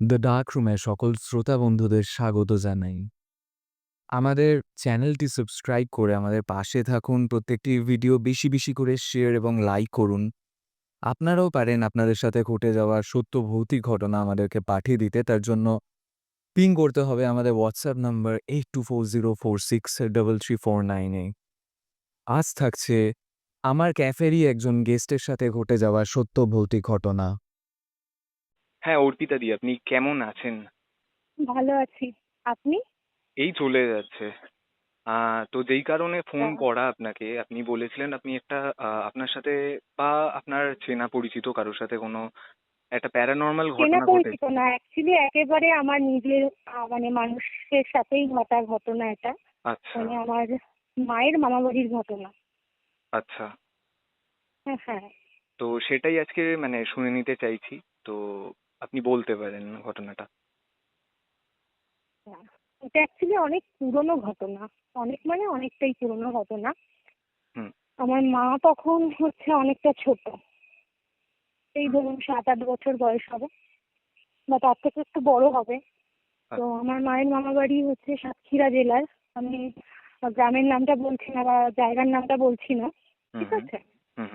The dark রুমে সকল শ্রোতা বন্ধুদের স্বাগত জানাই। আমাদের চ্যানেলটি সাবস্ক্রাইব করে আমাদের পাশে থাকুন, প্রত্যেকটি ভিডিও বেশি বেশি করে শেয়ার এবং লাইক করুন। আপনারাও পারেন আপনাদের সাথে ঘটে যাওয়া সত্য ভৌতিক ঘটনা আমাদেরকে পাঠিয়ে দিতে। তার জন্য পিং করতে হবে আমাদের WhatsApp number eight two four zero four six double three four নাইনে আজ থাকছে আমার ক্যাফেরই একজন গেস্টের সাথে ঘটে যাওয়া সত্য ভৌতিক ঘটনা। হ্যাঁ অর্পিতা দি আপনি কেমন আছেন? ভালো আছি। আপনি? এই চলে যাচ্ছে। আহ, তো যেই কারণে ফোন আচ্ছা। করা আপনাকে আপনি বলেছিলেন আপনি একটা আহ, আপনার সাথে বা আপনার চেনা পরিচিত কারোর সাথে কোনো একটা প্যারানর্মাল চেনা ঘটনা ঘটে পরিচিত না অ্যাকচুয়ালি একেবারে আমার নিজের আহ, মানে মানুষের সাথেই ঘটা ঘটনা এটা। আচ্ছা। মানে আমার মায়ের মামা বাড়ির ঘটনা। আচ্ছা। হ্যাঁ হ্যাঁ। তো সেটাই আজকে মানে শুনে নিতে চাইছি। তো আপনি বলতে পারেন ঘটনাটা। হ্যাঁ। এটা অ্যাকচুয়ালি অনেক পুরনো ঘটনা। অনেক মানে অনেকটাই পুরনো ঘটনা। আমার মা তখন হচ্ছে অনেকটা ছোট। এই ধরুন সাত আট বছর বয়স হবে। বা তার থেকে একটু বড় হবে। তো আমার মায়ের মামা বাড়ি হচ্ছে সাতক্ষীরা জেলার। আমি গ্রামের নামটা বলছি না বা জায়গার নামটা বলছি না। ঠিক আছে।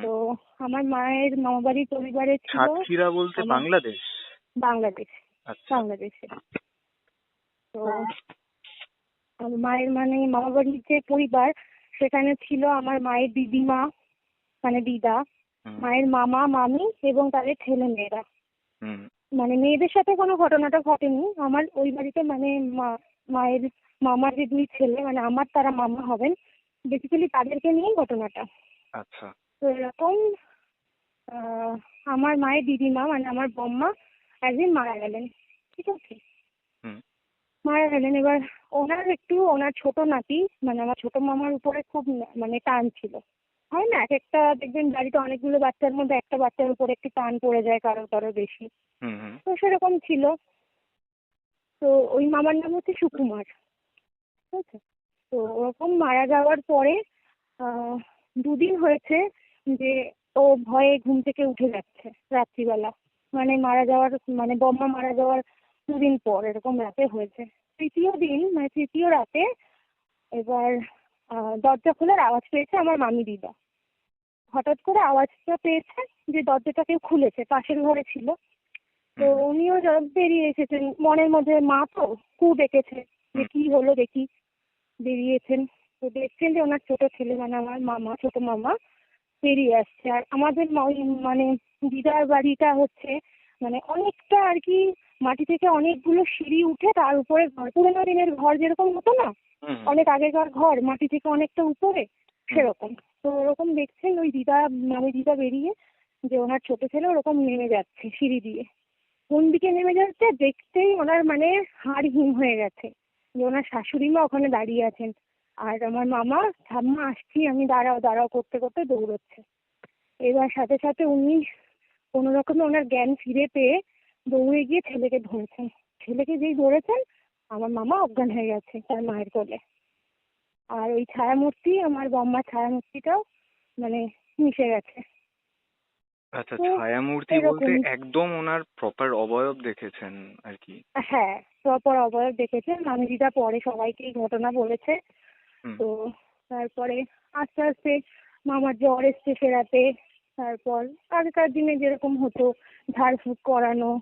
তো আমার মায়ের মামা বাড়ির পরিবারে ছিল সাতক্ষীরা বলতে বাংলাদেশ? বাংলাদেশ আচ্ছা। বাংলাদেশে। তো আমার মায়ের মানে মামা বাড়ির যে পরিবার সেখানে ছিল আমার মায়ের দিদিমা মানে দিদা মায়ের মামা মামি এবং তাদের ছেলে মেয়েরা। মানে মেয়েদের সাথে কোনো ঘটনাটা ঘটেনি। আমার ওই বাড়িতে মানে মায়ের মামার যে দুই ছেলে মানে আমার তারা মামা হবেন বেসিক্যালি তাদেরকে নিয়েই ঘটনাটা। আচ্ছা। তো এরকম আহ, আমার মায়ের দিদিমা মানে আমার বম্মা একদিন মারা গেলেন ঠিক আছে? মারা গেলেন এবার ওনার একটু ওনার ছোট নাতি মানে আমার ছোট মামার উপরে খুব মানে টান ছিল। হয় না এক একটা দেখবেন বাড়িতে অনেকগুলো বাচ্চার মধ্যে একটা বাচ্চার উপরে একটু টান পড়ে যায় কারও কারও বেশি। তো সেরকম ছিল। তো ওই মামার নাম হচ্ছে সুকুমার ঠিক আছে? তো ওরকম মারা যাওয়ার পরে আহ, দুদিন হয়েছে যে ও ভয়ে ঘুম থেকে উঠে যাচ্ছে রাত্রিবেলা। মানে মারা যাওয়ার মানে বম্মা মারা যাওয়ার দুদিন পর এরকম রাতে হয়েছে। তৃতীয় দিন মানে তৃতীয় রাতে এবার দরজা খোলার আওয়াজ পেয়েছে আমার মামি দিদা। হঠাৎ করে আওয়াজটা পেয়েছে যে দরজাটা কেউ খুলেছে পাশের ঘরে ছিল। তো উনিও বেরিয়ে এসেছেন। মনের মধ্যে মা তো কু ডেকেছে যে কি হলো দেখি। বেরিয়েছেন। তো দেখছেন যে ওনার ছোট ছেলে মানে আমার মামা ছোট মামা। বেরিয়ে আসছে। আর আমাদের মানে দিদার বাড়িটা হচ্ছে মানে অনেকটা আর কি মাটি থেকে অনেকগুলো সিঁড়ি উঠে তার উপরে ঘর। পুরোনো দিনের ঘর যেরকম হতো না অনেক আগেকার ঘর মাটি থেকে অনেকটা উপরে সেরকম। তো ওরকম দেখছেন ওই দিদা মানে দিদা বেরিয়ে যে ওনার ছোট ছেলে ওরকম নেমে যাচ্ছে সিঁড়ি দিয়ে। কোন দিকে নেমে যাচ্ছে দেখতেই ওনার মানে হাড় হিম হয়ে গেছে। যে ওনার শাশুড়ি মা ওখানে দাঁড়িয়ে আছেন। আর আমার মামা ঠাম্মা আসছি আমি দাঁড়াও দাঁড়াও করতে করতে দৌড়চ্ছে। এবার সাথে সাথে উনি কোনো রকমে ওনার জ্ঞান ফিরে পেয়ে দৌড়ে গিয়ে ছেলেকে ধরেছেন। ছেলেকে যেই ধরেছেন আমার মামা অজ্ঞান হয়ে গেছে তার মায়ের কোলে। আর ওই ছায়ামূর্তি আমার বম্মার ছায়ামূর্তিটাও মানে মিশে গেছে। আচ্ছা ছায়ামূর্তি বলতে একদম ওনার প্রপার অবয়ব দেখেছেন আর কি? হ্যাঁ পরপর অবয়ব দেখেছেন। আমি দিদা পরে সবাইকে এই ঘটনা বলেছে। তো তারপরে আস্তে আস্তে মামার জ্বর এসছে ফেরাতে। তারপর আগেকার দিনে যেরকম হতো ঝাড় ঝাড়ফুঁক করানো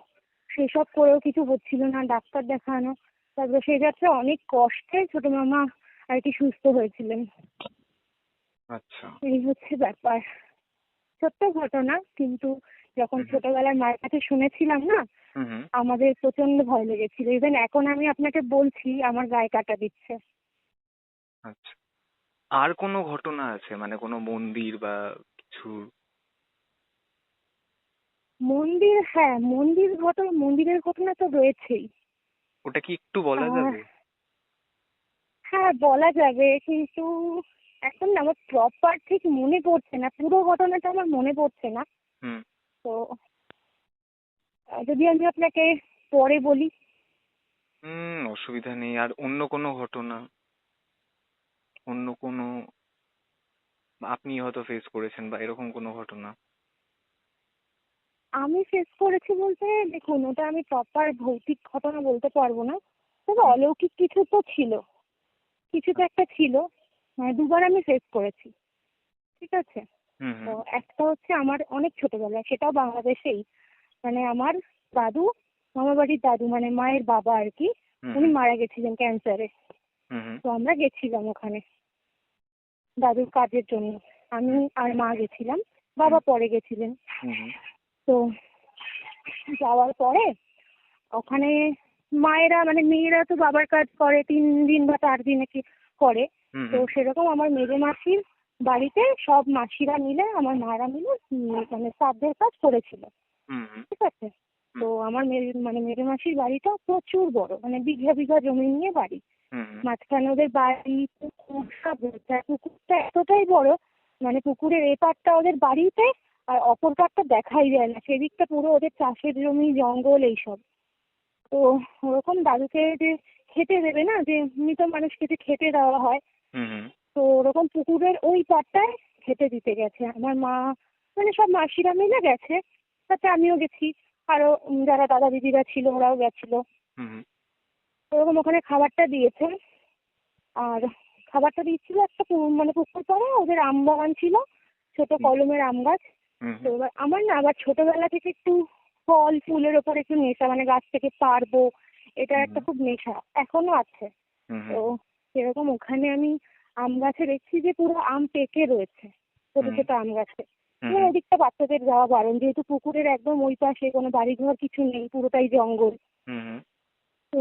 সেসব করেও কিছু হচ্ছিল না ডাক্তার দেখানো। তারপরে সেই যাত্রা অনেক কষ্টে ছোট মামা আর কি সুস্থ হয়েছিলেন। আচ্ছা। এই হচ্ছে ব্যাপার। ছোট্ট ঘটনা কিন্তু যখন ছোটবেলায় মায়ের কাছে শুনেছিলাম না আমাদের প্রচণ্ড ভয় লেগেছিল। ইভেন এখন আমি আপনাকে বলছি আমার গায়ে কাটা দিচ্ছে। আচ্ছা। আর কোনো ঘটনা আছে? মানে কোনো মন্দির বা কিছু? মন্দির হ্যাঁ মন্দির ঘটনা মন্দিরের ঘটনা তো রয়েছেই। ওটা কি একটু বলা যাবে? হ্যাঁ বলা যাবে কিন্তু এখন না আমার প্রপার ঠিক মনে পড়ছে না। পুরো ঘটনাটা আমার মনে পড়ছে না। হুম। তো যদি আমি আপনাকে পরে বলি। হুম অসুবিধা নেই। আর অন্য কোনো ঘটনা? অন্য কোনো আপনি হয়তো ফেস করেছেন বা এরকম কোনো ঘটনা? আমি ফেস করেছি বলতে দেখুন ওটা আমি প্রপার ভৌতিক ঘটনা বলতে পারব না। তবে অলৌকিক কিছু তো ছিল। কিছু তো একটা ছিল। মানে দুবার আমি ফেস করেছি। ঠিক আছে? তো একটা হচ্ছে আমার অনেক ছোটবেলায় সেটাও বাংলাদেশেই। মানে আমার দাদু মামার বাড়ির দাদু মানে মায়ের বাবা আর কি উনি মারা গেছিলেন ক্যান্সারে তো আমরা গেছিলাম ওখানে দাদুর কাজের জন্য। আমি আর মা গেছিলাম বাবা পরে গেছিলেন। তো যাওয়ার পরে ওখানে মায়েরা মানে মেয়েরা তো বাবার কাজ করে তিন দিন বা চার দিনে কি করে। তো সেরকম আমার মেজে মাসির বাড়িতে সব মাসিরা মিলে আমার মায়েরা মিলে মানে শ্রাদ্ধের কাজ করেছিল। ঠিক আছে? তো আমার মানে মেজো মাসির বাড়িটা প্রচুর বড় মানে বিঘা বিঘা জমি নিয়ে বাড়ি। মাঝখানে ওদের বাড়ি রয়েছে আর পুকুরটা এতটাই বড় মানে পুকুরের এ পাড়টা ওদের বাড়িতে আর অপর পাড়টা দেখাই যায় না সেদিকটা পুরো ওদের চাষের জমি জঙ্গল এইসব। তো ওরকম দাদুকে যে খেতে দেবে না যে মৃত মানুষকে যে খেতে দেওয়া হয়। তো ওরকম পুকুরের ওই পাড়টায় খেতে দিতে গেছে। আমার মা মানে সব মাসিরা মিলে গেছে। তাতে আমিও গেছি। আরও যারা দাদা দিদিরা ছিল ওরাও গেছিল। ওরকম ওখানে খাবারটা দিয়েছে। আর খাবারটা দিচ্ছিল একটা মানে পুকুর পাড়ে ওদের আম বাগান ছিল ছোট কলমের আম গাছ। তো এবার আমার না আবার ছোটবেলা থেকে একটু ফল ফুলের ওপর একটু নেশা মানে গাছ থেকে পারব এটা একটা খুব নেশা এখনও আছে। তো সেরকম ওখানে আমি আম গাছে দেখছি যে পুরো আম পেকে রয়েছে ছোট ছোট আম গাছে। ওদিকটা বাচ্চাদের যাওয়া বারণ যেহেতু পুকুরের একদম ওই পাশে কোনো বাড়িঘর কিছু নেই পুরোটাই জঙ্গল। তো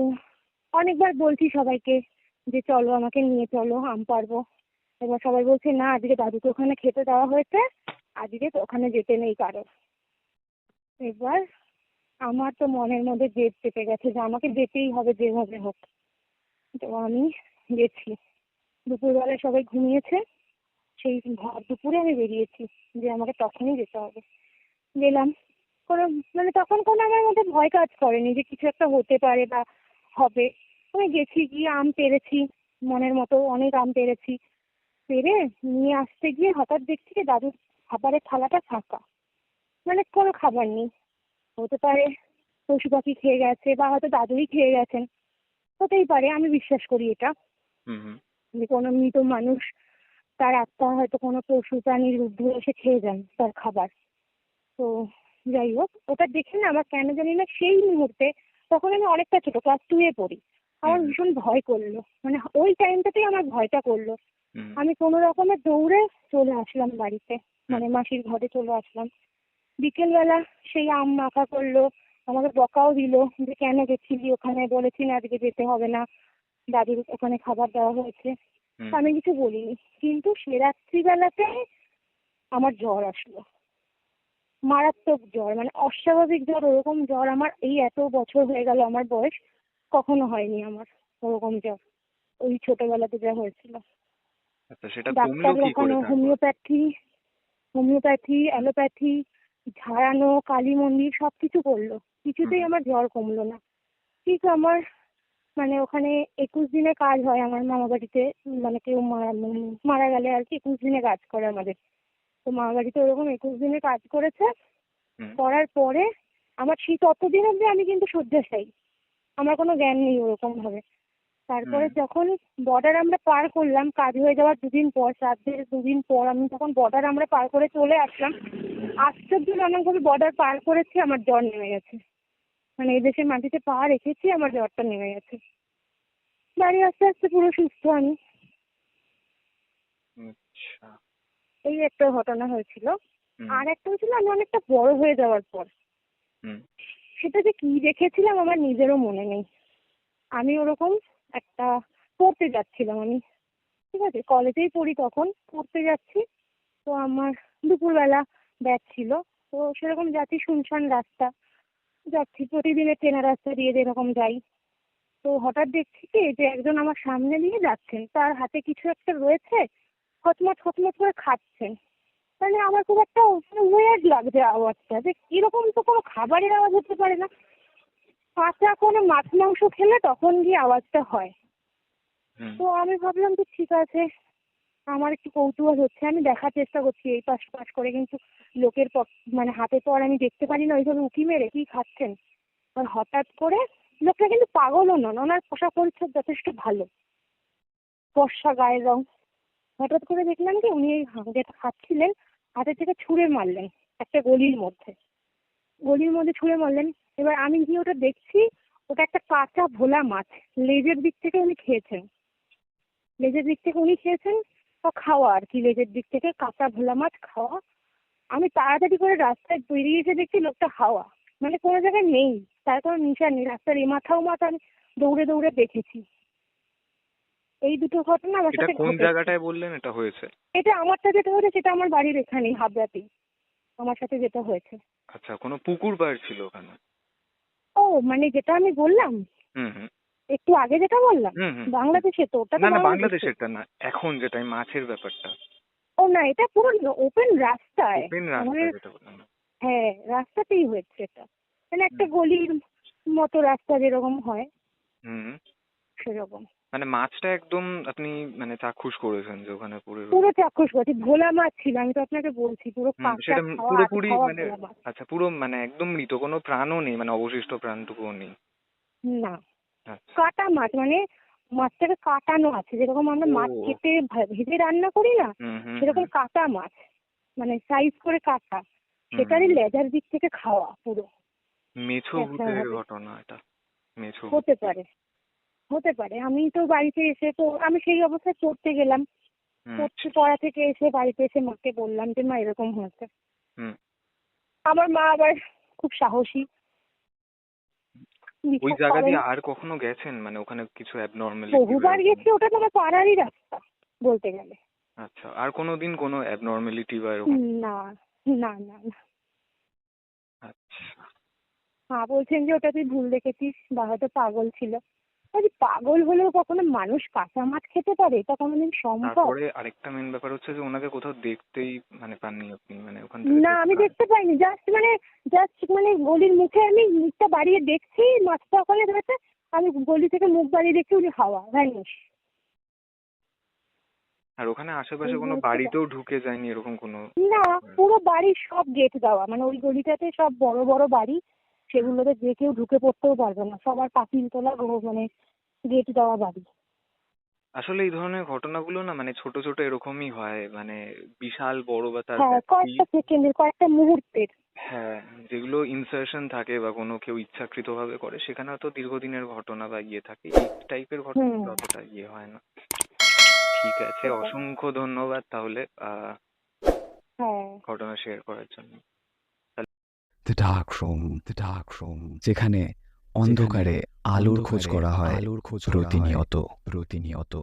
অনেকবার বলছি সবাইকে যে চলো, আমাকে নিয়ে চলো, আম পারব এবার সবাই বলছে, না, আজকে দাদুকে ওখানে খেতে দেওয়া হয়েছে। আজকে তো ওখানে যেতে নেই কারও। এবার আমার তো মনের মধ্যে জেদ চেপে গেছে যে আমাকে যেতেই হবে যেভাবে হোক। তো আমি গেছি। দুপুরবেলায় সবাই ঘুমিয়েছে। সেই ভর দুপুরে আমি বেরিয়েছি যে আমাকে তখনই যেতে হবে। গেলাম। কোনো মানে তখন কোনো আমার মধ্যে ভয় কাজ করেনি যে কিছু একটা হতে পারে বা হবে। আমি গেছি গিয়ে আম পেরেছি মনের মতো অনেক আম পেরেছি। পেরে নিয়ে আসতে গিয়ে হঠাৎ দেখছি যে দাদুর খাবারের থালাটা ফাঁকা। মানে কোনো খাবার নেই। হতে পারে পশু পাখি খেয়ে গেছে বা হয়তো দাদুই খেয়ে গেছেন। হতেই পারে আমি বিশ্বাস করি এটা। যে কোনো মৃত মানুষ তার আত্মা হয়তো কোনো পশু প্রাণীর রূপ এসে খেয়ে যান তার খাবার। তো যাই হোক ওটা দেখে না আমার কেন জানি না সেই মুহূর্তে তখন আমি অনেকটা ছোট ক্লাস টুয়ে পড়ি। আমার ভীষণ ভয় করল। মানে ওই টাইমটাতেই আমার ভয়টা করল। আমি কোনো রকমে দৌড়ে চলে আসলাম বাড়িতে মানে মাসির ঘরে চলে আসলাম। বিকেলবেলা সেই আম মাখা করল আমাকে বকাও দিলো যে কেন গেছিলি ওখানে? বলেছি না আজকে যেতে হবে না। দাদুর ওখানে খাবার দেওয়া হয়েছে। আমি কিছু বলিনি। কিন্তু সে রাত্রিবেলাতে আমার জ্বর আসলো। মারাত্মক জ্বর মানে অস্বাভাবিক জ্বর ওরকম জ্বর আমার এই এত বছর হয়ে গেল আমার বয়স কখনো হয়নি আমার ওরকম জ্বর ওই ছোটবেলাতে যা হয়েছিল। আচ্ছা ডাক্তার হোমিওপ্যাথি হোমিওপ্যাথি অ্যালোপ্যাথি ঝাড়ানো কালী মন্দির সব কিছু করল। কিছুতেই আমার জ্বর কমলো না। ঠিক আমার মানে ওখানে একুশ দিনে কাজ হয় আমার মামা বাড়িতে মানে কেউ মারা মারা গেলে আর কি একুশ দিনে কাজ করে আমাদের। তো মামা বাড়িতে ওরকম একুশ দিনে কাজ করেছে। করার পরে আমার সেই ততদিন অবধি আমি কিন্তু শয্যাশায়ী। আমার কোনো জ্ঞান নেই ওরকম ভাবে তারপরে যখন বর্ডার আমরা পার করলাম কাজ হয়ে যাওয়ার দুদিন পর শ্রাদ্ধের দুদিন পর আমি যখন বর্ডার আমরা পার করে চলে আসলাম আশ্চর্যজনকভাবে বর্ডার পার করেছি আমার জ্বর নেমে গেছে। মানে এই দেশের মাটিতে পা রেখেছি আমার জ্বরটা নেমে গেছে। বাড়ি আস্তে আস্তে পুরো সুস্থ আমি। আচ্ছা। এই একটা ঘটনা হয়েছিল। আর একটা হয়েছিল আমি অনেকটা বড় হয়ে যাওয়ার পর। সেটা যে কি দেখেছিলাম আমার নিজেরও মনে নেই। আমি ওরকম একটা পড়তে যাচ্ছিলাম আমি। ঠিক আছে কলেজেই পড়ি তখন পড়তে যাচ্ছি। তো আমার দুপুরবেলা ব্যাচ ছিল। তো সেরকম যাচ্ছি শুনশান রাস্তা। যাচ্ছি প্রতিদিনের চেনা রাস্তা দিয়ে যেরকম যাই। তো হঠাৎ দেখছি কি যে একজন আমার সামনে দিয়ে যাচ্ছেন। তার হাতে কিছু একটা রয়েছে। খচমচ খচমচ করে খাচ্ছেন মানে আমার খুব একটা ওয়েড লাগছে আওয়াজটা। যে এরকম তো কোনো খাবারের আওয়াজ হতে পারে না। কাঁচা কোনো মাছ মাংস খেলে তখন গিয়ে আওয়াজটা হয়। তো আমি ভাবলাম যে ঠিক আছে আমার একটু কৌতূহল হচ্ছে। আমি দেখার চেষ্টা করছি এই পাশ পাশ করে। কিন্তু লোকের মানে হাতে তো আর আমি দেখতে পারি না ওইভাবে উঁকি মেরে কি খাচ্ছেন? আর হঠাৎ করে লোকটা কিন্তু পাগলও নন ওনার পোশাক পরিচ্ছদ যথেষ্ট ভালো। ফর্সা গায়ের রং। হঠাৎ করে দেখলাম কি উনি হা- যেটা খাচ্ছিলেন হাতের থেকে ছুঁড়ে মারলেন একটা গলির মধ্যে। গলির মধ্যে ছুঁড়ে মারলেন। এবার আমি গিয়ে ওটা দেখছি, ওটা একটা কাঁচা ভোলা মাছ। লেজের দিক থেকে উনি খেয়েছেন। লেজের দিক থেকে উনি খেয়েছেন বা খাওয়া আর কি। লেজের দিক থেকে কাঁচা ভোলা মাছ খাওয়া। আমি তাড়াতাড়ি করে রাস্তায় বেরিয়ে এসে দেখছি লোকটা হাওয়া। মানে কোনো জায়গায় নেই। তার কোনো নিশা নেই। রাস্তার এ মাথাও মাথা আমি দৌড়ে দৌড়ে দেখেছি। এই দুটো ঘটনা আমার এটা সাথে কোন ঘটেছে। জায়গাটায় বললেন এটা হয়েছে? এটা আমারটা যেটা হয়েছে সেটা আমার বাড়ির এখানেই হাবড়াতেই। আমার সাথে যেটা হয়েছে। আচ্ছা কোনো পুকুর পাড় ছিল ওখানে? ও মানে যেটা আমি বললাম হুম হুম। একটু আগে যেটা বললাম হুম হুম। বাংলাদেশে তো ওটা তো না না বাংলাদেশে। বাংলাদেশেরটা না এখন যেটা এই মাছের ব্যাপারটা। ও না এটা পুরো ওপেন রাস্তায়। ওপেন আমাদের রাস্তা যেটা বললাম। হ্যাঁ রাস্তাতেই হয়েছে এটা। মানে একটা গলির মতো রাস্তা যেরকম হয় হুম। সেরকম। মানে মাছটা একদম আপনি মানে চাক্ষুষ করেছেন যে ওখানে রয়েছে। পুরো চাক্ষুষ করছি ভোলা মাছ ছিল আমি তো আপনাকে বলছি পুরো সেটা পুরোপুরি মানে আচ্ছা পুরো মানে একদম মৃত কোনো প্রাণও নেই মানে অবশিষ্ট প্রাণটুকুও নেই। না। আচ্ছা। কাটা মাছ মানে মাছটাকে কাটানো আছে যেরকম আমরা মাছ। কেটে ভেজে রান্না করি না সেরকম কাটা মাছ মানে সাইজ করে কাটা সেটারই লেজার দিক থেকে খাওয়া পুরো। মেছো একটা ভূতের ঘটনা এটা মেছো। হতে পারে। হতে পারে। আমি তো বাড়িতে এসে তো আমি সেই অবস্থায় পড়তে গেলাম। পড়তে পড়া থেকে এসে বাড়িতে এসে মাকে বললাম যে মা এরকম হয়েছে। আমার মা আবার খুব সাহসী। ওই জায়গা দিয়ে আর কখনো গেছেন? মানে ওখানে কিছু অ্যাবনর্মাল বহুবার গেছি ওটা তো আমার পাড়ারই রাস্তা বলতে গেলে। আচ্ছা আর কোনোদিন কোনো অ্যাবনর্মালিটি বা এরকম? না না না না। আচ্ছা। মা বলছেন যে ওটা তুই ভুল দেখেছিস বা হয়তো পাগল ছিল। আরে পাগল হলেও কখনো মানুষ কাঁচা মাছ খেতে পারে? এটা কোনোদিন সম্ভব? তারপরে আরেকটা মেন ব্যাপার হচ্ছে যে ওনাকে কোথাও দেখতেই মানে পাননি আপনি মানে ওখান থেকে না আমি দেখতে- পাইনি। জাস্ট মানে জাস্ট মানে গলির মুখে আমি মুখটা বাড়িয়ে দেখছি মাছটা ওখানে রয়েছে। আমি গলি থেকে মুখ বাড়িয়ে দেখছি উনি হাওয়া ভ্যানিশ। আর ওখানে আশেপাশে কোনো বাড়িতেও ঢুকে যায়নি এরকম কোনো না পুরো বাড়ির সব গেট দেওয়া। মানে ওই গলিটাতে সব বড় বড় বাড়ি। সেগুলোতে যে কেউ ঢুকে পড়তেও পারবে না। সবার পাতিল তোলা মানে গেট দেওয়া বাড়ি আসলে এই ধরনের ঘটনাগুলো না মানে ছোট ছোট এরকমই হয়। মানে বিশাল বড় বা তার হ্যাঁ কয়েকটা সেকেন্ডের কয়েকটা মুহূর্তের। হ্যাঁ যেগুলো ইনসার্শন থাকে বা কোনো কেউ ইচ্ছাকৃত ভাবে করে সেখানে হয়তো দীর্ঘদিনের ঘটনা বা ইয়ে থাকে। এই টাইপের ঘটনা। অতটা ইয়ে হয় না। ঠিক আছে অসংখ্য ধন্যবাদ তাহলে আহ হ্যাঁ। ঘটনা শেয়ার করার জন্য। The dark room the dark room যেখানে অন্ধকারে আলোর খোঁজ করা হয় আলোর খোঁজ করা হয়। প্রতিনিয়ত প্রতিনিয়ত।